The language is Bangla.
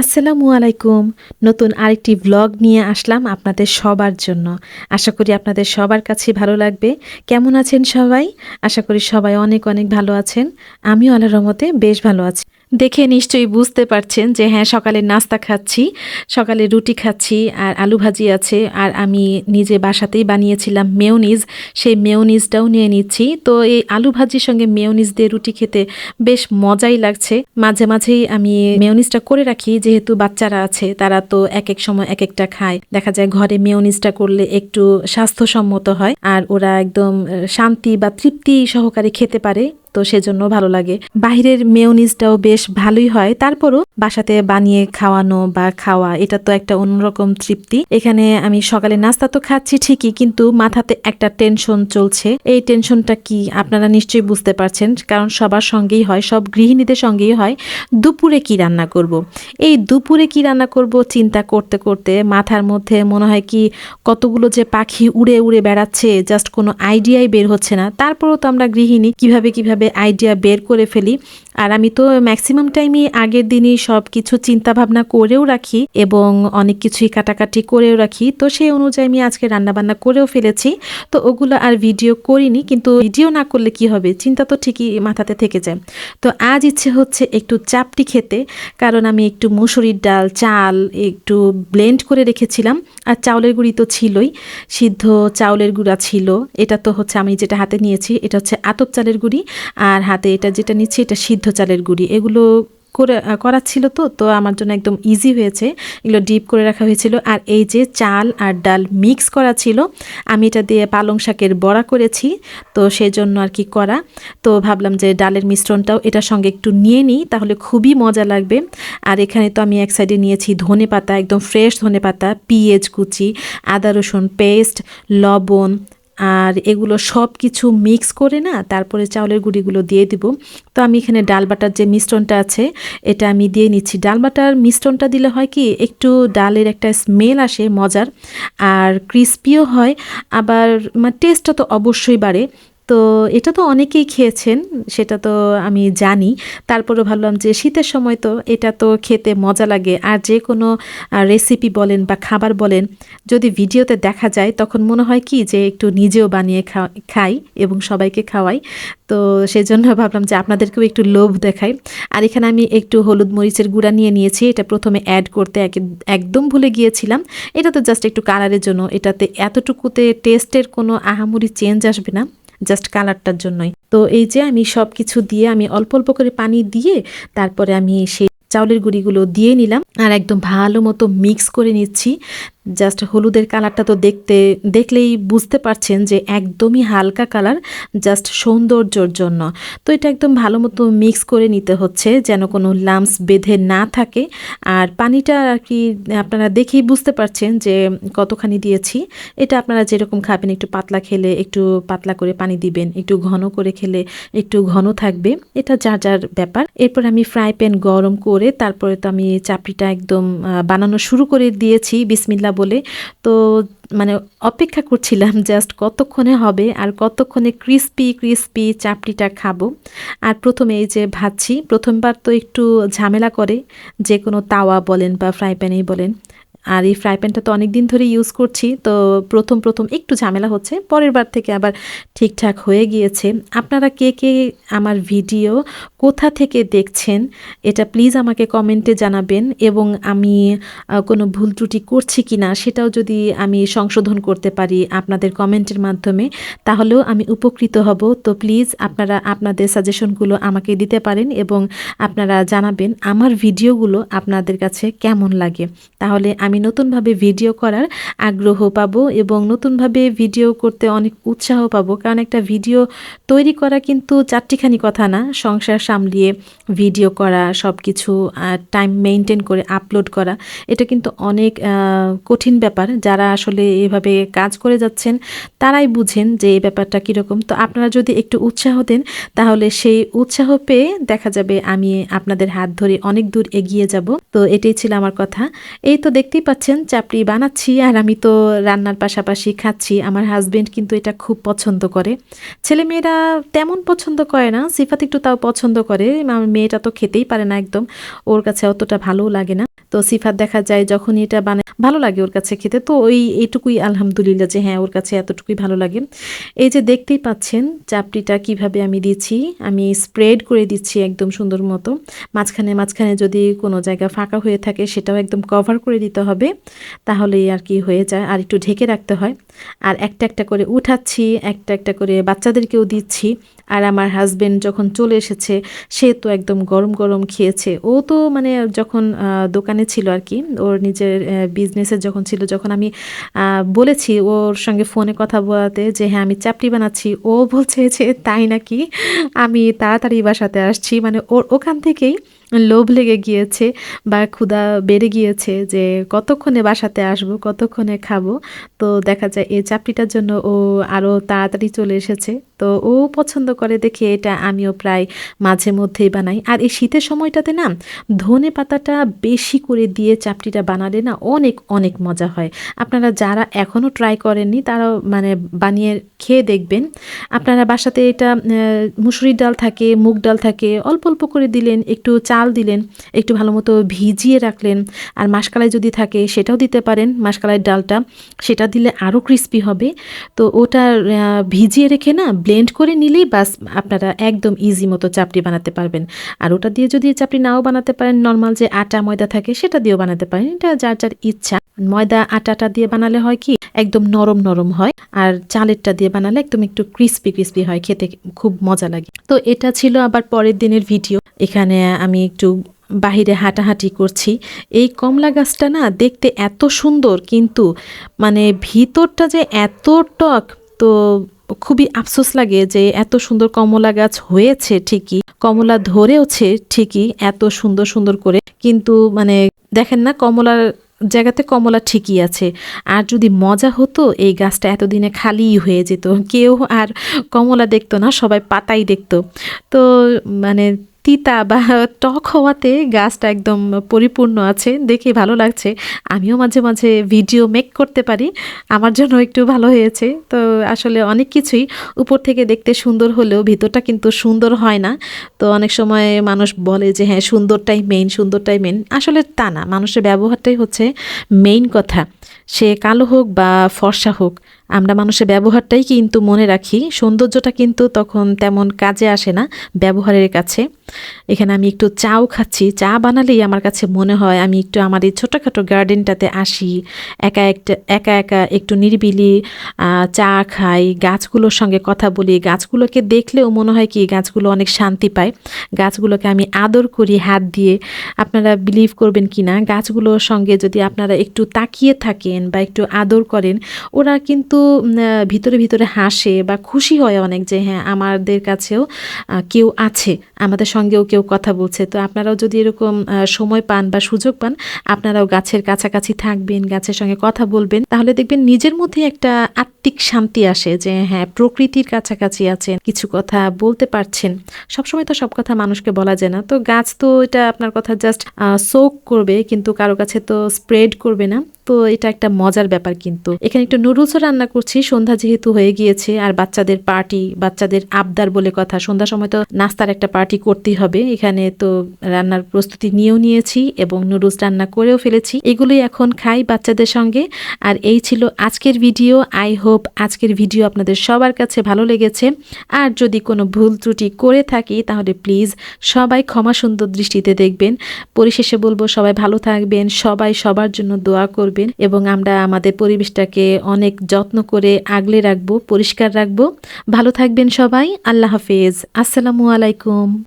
আসসালামু আলাইকুম। নতুন আরেকটি ব্লগ নিয়ে আসলাম আপনাদের সবার জন্য। আশা করি আপনাদের সবার কাছে ভালো লাগবে। কেমন আছেন সবাই? আশা করি সবাই অনেক অনেক ভালো আছেন। আমিও আল্লাহর রহমতে বেশ ভালো আছি। দেখে নিশ্চয়ই বুঝতে পারছেন যে হ্যাঁ সকালে নাস্তা খাচ্ছি, সকালে রুটি খাচ্ছি, আর আলু ভাজি আছে, আর আমি নিজে বাসাতেই বানিয়েছিলাম মেয়োনিজ। সেই মেয়োনিজটাও নিয়ে নিচ্ছি। তো এই আলু ভাজির সঙ্গে মেয়োনিজ দিয়ে রুটি খেতে বেশ মজাই লাগছে। মাঝে মাঝেই আমি মেয়োনিজটা করে রাখি, যেহেতু বাচ্চারা আছে, তারা তো এক এক সময় এক একটা খায়। দেখা যায় ঘরে মেয়োনিজটা করলে একটু স্বাস্থ্যসম্মত হয়, আর ওরা একদম শান্তি বা তৃপ্তি সহকারে খেতে পারে। তো সেজন্য ভালো লাগে। বাইরের মেয়োনিজটাও বেশ ভালোই হয়। তারপরও বাসাতে বানিয়ে খাওয়ানো বা খাওয়া, এটা তো একটা অন্যরকম তৃপ্তি। এখানে আমি সকালে নাস্তা তো খাচ্ছি ঠিকই, কিন্তু মাথাতে একটা টেনশন চলছে। এই টেনশনটা কি আপনারা নিশ্চয়ই বুঝতে পারছেন, কারণ সবার সঙ্গেই হয়, সব গৃহিণীদের সঙ্গেই হয়, দুপুরে কি রান্না করব। এই দুপুরে কি রান্না করব চিন্তা করতে করতে মাথার মধ্যে মনে হয় কি কতগুলো যে পাখি উড়ে উড়ে বেড়াচ্ছে, জাস্ট কোনো আইডিয়াই বের হচ্ছে না। তারপরও তো আমরা গৃহিণী, কীভাবে কীভাবে আইডিয়া বের করে ফেলি। আর আমি তো ম্যাক্সিমাম টাইমই আগের দিনই সব কিছু চিন্তা ভাবনা করেও রাখি এবং অনেক কিছুই কাটাকাটি করেও রাখি। তো সেই অনুযায়ী আমি আজকে রান্নাবান্না করেও ফেলেছি। তো ওগুলো আর ভিডিও করিনি, কিন্তু ভিডিও না করলে কি হবে? চিন্তা তো ঠিকই মাথাতে থেকে যায়। তো আজ ইচ্ছে হচ্ছে একটু চাপটি খেতে, কারণ আমি একটু মুসুরির ডাল, চাল একটু ব্লেন্ড করে রেখেছিলাম। আর চাউলের গুঁড়ি তো ছিলই, সিদ্ধ চাউলের গুঁড়া ছিল। এটা তো হচ্ছে আমি যেটা হাতে নিয়েছি, এটা হচ্ছে আতপ চালের গুঁড়ি। আর হাতে এটা যেটা নিচ্ছি এটা সিদ্ধ চালের গুঁড়ি। এগুলো করে করা ছিল তো তো আমার জন্য একদম ইজি হয়েছে। এগুলো ডিপ করে রাখা হয়েছিল। আর এই যে চাল আর ডাল মিক্স করা ছিল, আমি এটা দিয়ে পালং শাকের বড়া করেছি, তো সেই জন্য আর কি করা। তো ভাবলাম যে ডালের মিশ্রণটাও এটার সঙ্গে একটু নিয়ে নিই, তাহলে খুবই মজা লাগবে। আর এখানে তো আমি এক সাইডে নিয়েছি ধনে পাতা, একদম ফ্রেশ ধনে পাতা, পিঁয়াজ কুচি, আদা রসুন পেস্ট লবণ আর এগুলো সব কিছু মিক্স করে না, তারপরে চাউলের গুঁড়িগুলো দিয়ে দিব। তো আমি এখানে ডাল বাটার যে মিশ্রণটা আছে, এটা আমি দিয়ে নিচ্ছি। ডাল বাটার মিশ্রণটা দিলে হয় কি, একটু ডালের একটা স্মেল আসে, মজার। আর ক্রিস্পিও হয়, আবার টেস্টটা তো অবশ্যই বাড়ে। তো এটা তো অনেকেই খেয়েছেন, সেটা তো আমি জানি। তারপরে ভাবলাম যে শীতের সময় তো এটা তো খেতে মজা লাগে। আর যে কোনো রেসিপি বলেন বা খাবার বলেন, যদি ভিডিওতে দেখা যায়, তখন মনে হয় কি যে একটু নিজেও বানিয়ে খাই এবং সবাইকে খাওয়াই। তো সেজন্য ভাবলাম যে আপনাদেরকেও একটু লোভ দেখাই। আর এখানে আমি একটু হলুদ মরিচের গুঁড়া নিয়ে নিয়েছি, এটা প্রথমে অ্যাড করতে এক- একদম ভুলে গিয়েছিলাম। এটা তো জাস্ট একটু কালারের জন্য। এটাতে এতটুকুতে টেস্টের কোনো আহামরি চেঞ্জ আসবে না। জাস্ট কালারটার জন্যই। তো এই যে আমি সব কিছু দিয়ে আমি অল্প অল্প করে পানি দিয়ে তারপরে আমি সেই চাউলের গুঁড়িগুলো দিয়ে নিলাম। আর একদম ভালো মতো মিক্স করে নিচ্ছি। জাস্ট হলুদের কালারটা তো দেখতে, দেখলেই বুঝতে পারছেন যে একদমই হালকা কালার জাস্ট সৌন্দর্যর জন্য। তো এটা একদম ভালো মতো মিক্স করে নিতে হচ্ছে, যেন কোনো লামস বেঁধে না থাকে। আর পানিটা আর কি আপনারা দেখেই বুঝতে পারছেন যে কতখানি দিয়েছি। এটা আপনারা যেরকম খাবেন, একটু পাতলা খেলে একটু পাতলা করে পানি দিবেন, একটু ঘন করে খেলে একটু ঘন থাকবে। এটা যার যার ব্যাপার। এরপর আমি ফ্রাই প্যান গরম করে তারপরে তো আমি চাপড়িটা একদম বানানো শুরু করে দিয়েছি। বিসমিল্লা বলে। তো মানে অপেক্ষা করছিলাম জাস্ট কতক্ষণে হবে আর কতক্ষণে ক্রিস্পি ক্রিস্পি চাপড়িটা খাব। আর প্রথমে এই যে ভাজছি, প্রথমবার তো একটু ঝামেলা করে, যে কোনো তাওয়া বলেন বা ফ্রাই প্যানেই বলেন। আর এই ফ্রাই প্যানটা তো অনেক দিন ধরে ইউজ করছি, তো প্রথম প্রথম একটু ঝামেলা হচ্ছে, পরের বার থেকে আবার ঠিকঠাক হয়ে গিয়েছে। আপনারা কে কে আমার ভিডিও কোথা থেকে দেখছেন, এটা প্লিজ আমাকে কমেন্টে জানাবেন এবং আমি কোনো ভুল ত্রুটি করছি কি না সেটাও যদি আমি সংশোধন করতে পারি আপনাদের কমেন্টের মাধ্যমে, তাহলেও আমি উপকৃত হব। তো প্লিজ আপনারা আপনাদের সাজেশনগুলো আমাকে দিতে পারেন এবং আপনারা জানাবেন আমার ভিডিওগুলো আপনাদের কাছে কেমন লাগে। তাহলে আমি নতুনভাবে ভিডিও করার আগ্রহ পাবো এবং নতুনভাবে ভিডিও করতে অনেক উৎসাহ পাবো। কারণ একটা ভিডিও তৈরি করা কিন্তু চারটিখানি কথা না। সংসার সামলিয়ে ভিডিও করা সব কিছু টাইম মেনটেন করে আপলোড করা, এটা কিন্তু অনেক কঠিন ব্যাপার। যারা আসলে এভাবে কাজ করে যাচ্ছেন, তারাই বুঝেন যে এই ব্যাপারটা কীরকম। তো আপনারা যদি একটু উৎসাহ দেন, তাহলে সেই উৎসাহ পেয়ে দেখা যাবে আমি আপনাদের হাত ধরে অনেক দূর এগিয়ে যাব। তো এটাই ছিল আমার কথা। এই তো দেখতেই পাচ্ছেন, চাপড়ি বানাচ্ছি আর আমি তো রান্নার পাশাপাশি খাচ্ছি। আমার হাজবেন্ড কিন্তু এটা খুব পছন্দ করে। ছেলেমেয়েরা তেমন পছন্দ করে না, সিফাত একটু তাও পছন্দ করে। আমার মেয়েটা তো খেতেই পারে না একদম, ওর কাছে অতটা ভালোও লাগে না। তো সিফাত দেখা যায় যখনই এটা বানায়, ভালো লাগে ওর কাছে খেতে। তো ওই এইটুকুই আলহামদুলিল্লাহ যে হ্যাঁ ওর কাছে এতটুকুই ভালো লাগে। এই যে দেখতেই পাচ্ছেন চাপড়িটা কীভাবে আমি দিচ্ছি, আমি স্প্রেড করে দিচ্ছি একদম সুন্দর মতো। মাঝখানে মাঝখানে যদি কোনো জায়গা ফাঁকা হয়ে থাকে, সেটাও একদম কভার করে দিতে হবে। তাহলেই আর কি হয়ে যায়। আর একটু ঢেকে রাখতে হয়। আর একটা একটা করে উঠাচ্ছি, একটা একটা করে বাচ্চাদেরকেও দিচ্ছি। আর আমার হাজবেন্ড যখন চলে এসেছে, সে তো একদম গরম গরম খেয়েছে। ও তো মানে যখন দোকানে ছিল আর কি, ওর নিজের বিজনেসের যখন ছিল, যখন আমি বলেছি ওর সঙ্গে ফোনে কথা বলাতে যে হ্যাঁ আমি চাপটি বানাচ্ছি। ও বলছে যে, তাই নাকি? আমি তাড়াতাড়ি বাসাতে আসছি। মানে ওর, ওখান থেকেই লোভ লেগে গিয়েছে বা ক্ষুধা বেড়ে গিয়েছে যে কতক্ষণে বাসাতে আসব, কতক্ষণে খাব, তো দেখা যায় এই চাপড়িটার জন্য ও আরও তাড়াতাড়ি চলে এসেছে। তো ও পছন্দ করে দেখে এটা আমিও প্রায় মাঝে মধ্যেই বানাই। আর এই শীতের সময়টাতে না, ধনে পাতাটা বেশি করে দিয়ে চাপটিটা বানালে না অনেক অনেক মজা হয়। আপনারা যারা এখনও ট্রাই করেননি, তারাও মানে বানিয়ে খেয়ে দেখবেন। আপনারা বাসাতে এটা মুসুরির ডাল থাকে, মুগ ডাল থাকে, অল্প অল্প করে দিলেন, একটু চাল দিলেন, একটু ভালো মতো ভিজিয়ে রাখলেন, আর মাসকালাই যদি থাকে সেটাও দিতে পারেন, মাসকালাইয়ের ডালটা। সেটা দিলে আরও ক্রিস্পি হবে। তো ওটা ভিজিয়ে রেখে না ব্লেন্ড করে নিলেই বাস আপনারা একদম ইজি মতো চাপড়ি বানাতে পারবেন। আর ওটা দিয়ে যদি চাপড়ি নাও বানাতে পারেন নর্মাল যে আটা ময়দা থাকে সেটা দিয়েও বানাতে পারেন। এটা যার যার ইচ্ছা। ময়দা আটাটা দিয়ে বানালে হয় কি, একদম নরম নরম হয়। আর চালেরটা দিয়ে বানালে একদম একটু ক্রিস্পি ক্রিস্পি হয়, খেতে খুব মজা লাগে। তো এটা ছিল আবার পরের দিনের ভিডিও এখানে আমি একটু বাহিরে হাঁটাহাঁটি করছি। এই কমলা গাছটা না দেখতে এত সুন্দর, কিন্তু মানে ভিতরটা যে এত টক তো খুবই আফসোস লাগে যে এত সুন্দর কমলা গাছ হয়েছে ঠিকই। কমলা ধরেওছে ঠিকই এত সুন্দর সুন্দর করে। কিন্তু মানে দেখেন না, কমলার জায়গাতে কমলা ঠিকই আছে। আর যদি মজা হতো, এই গাছটা এতদিনে খালিই হয়ে যেত। কেউ আর কমলা দেখতো না, সবাই পাতাই দেখতো। তো মানে তিতা বা টক হওয়াতে গাছটা একদম পরিপূর্ণ আছে, দেখে ভালো লাগছে। আমিও মাঝে মাঝে ভিডিও মেক করতে পারি, আমার জন্য একটু ভালো হয়েছে। তো আসলে অনেক কিছুই উপর থেকে দেখতে সুন্দর হলেও ভিতরটা কিন্তু সুন্দর হয় না। তো অনেক সময় মানুষ বলে যে হ্যাঁ সুন্দরটাই মেইন সুন্দরটাই মেইন আসলে তা না, মানুষের ব্যবহারটাই হচ্ছে মেইন কথা। সে কালো হোক বা ফর্সা হোক আমরা মানুষের ব্যবহারটাই কিন্তু মনে রাখি। সৌন্দর্যটা কিন্তু তখন তেমন কাজে আসে না ব্যবহারের কাছে। এখানে আমি একটু চাও খাচ্ছি। চা বানালেই আমার কাছে মনে হয় আমি একটু আমার এই ছোটোখাটো গার্ডেনটাতে আসি। একা একটা, একা একা একটু নিরিবিলি চা খাই, গাছগুলোর সঙ্গে কথা বলি। গাছগুলোকে দেখলেও মনে হয় কি গাছগুলো অনেক শান্তি পায়। গাছগুলোকে আমি আদর করি, হাত দিয়ে। আপনারা বিলিভ করবেন কি না গাছগুলোর সঙ্গে যদি আপনারা একটু তাকিয়ে থাকেন বা একটু আদর করেন, ওরা কিন্তু ভিতরে ভিতরে হাসে বা খুশি হয় অনেক যে হ্যাঁ আমাদের কাছেও কেউ আছে, আমাদের সঙ্গেও কেউ কথা বলছে। তো আপনারাও যদি এরকম সময় পান বা সুযোগ পান, আপনারাও গাছের কাছাকাছি থাকবেন, গাছের সঙ্গে কথা বলবেন। তাহলে দেখবেন নিজের মধ্যে একটা আত্মিক শান্তি আসে যে হ্যাঁ প্রকৃতির কাছাকাছি আছেন, কিছু কথা বলতে পারছেন। সবসময় তো সব কথা মানুষকে বলা যায় না। তো গাছ তো এটা আপনার কথা জাস্ট সোক করবে, কিন্তু কারও কাছে তো স্প্রেড করবে না। তো এটা একটা মজার ব্যাপার কিন্তু। এখানে একটু নুডলসও রান্না করছি, সন্ধ্যা যেহেতু হয়ে গিয়েছে, আর বাচ্চাদের পার্টি, বাচ্চাদের আবদার বলে কথা, সন্ধ্যার সময় তো নাস্তার একটা পার্টি করতেই হবে। এখানে তো রান্নার প্রস্তুতি নিয়েও নিয়েছি এবং নুডলস রান্না করেও ফেলেছি। এগুলোই এখন খাই বাচ্চাদের সঙ্গে। আর এই ছিল আজকের ভিডিও। আই হোপ আজকের ভিডিও আপনাদের সবার কাছে ভালো লেগেছে। আর যদি কোনো ভুল ত্রুটি করে থাকি, তাহলে প্লিজ সবাই ক্ষমা সুন্দর দৃষ্টিতে দেখবেন। পরিশেষে বলব, সবাই ভালো থাকবেন। সবাই সবার জন্য দোয়া করবেন। করবেন এবং আমরা আমাদের পরিবেশটাকে অনেক যত্ন করে আগলে রাখব, পরিষ্কার রাখব। ভালো থাকবেন সবাই, আল্লাহ হাফেজ। আসসালামু আলাইকুম।